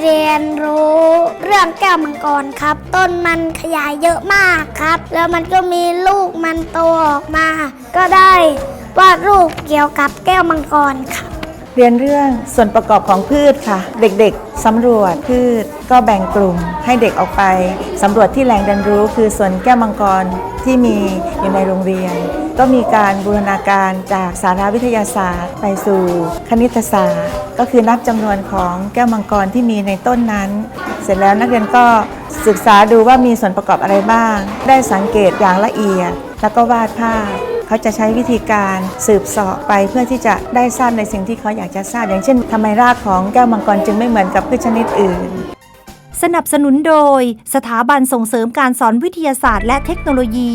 เรียนรู้เรื่องแก้วมังกรครับ ต้นมันขยายเยอะมากครับ แล้วมันก็มีลูกมันโตออกมา ก็ได้วาดรูปเกี่ยวกับแก้วมังกรครับ เรียนเรื่องส่วนประกอบของพืชค่ะ เด็กๆสำรวจพืชก็แบ่งกลุ่ม ให้เด็กออกไปสำรวจที่แหล่งเรียนรู้ คือสวนแก้วมังกรที่มีอยู่ในโรงเรียน ก็มีการบูรณาการจากสารวิทยาศาสตร์ ไปสู่คณิตศาสตร์ ก็คือนับจำนวนของแก้วมังกรที่มีในต้นนั้น เสร็จแล้วนักเรียนก็ศึกษาดูว่ามีส่วนประกอบอะไรบ้าง ได้สังเกตอย่างละเอียด แล้วก็วาดภาพ เขาจะใช้วิธีการสืบสาะไปเพื่อที่จะได้ทราบในสิ่งที่เขาอยากจะทราบ อย่างเช่นทำไมรากของแก้วมังกรจึงไม่เหมือนกับพืชชนิดอื่น สนับสนุนโดย สถาบันส่งเสริมการสอนวิทยาศาสตร์และเทคโนโลยี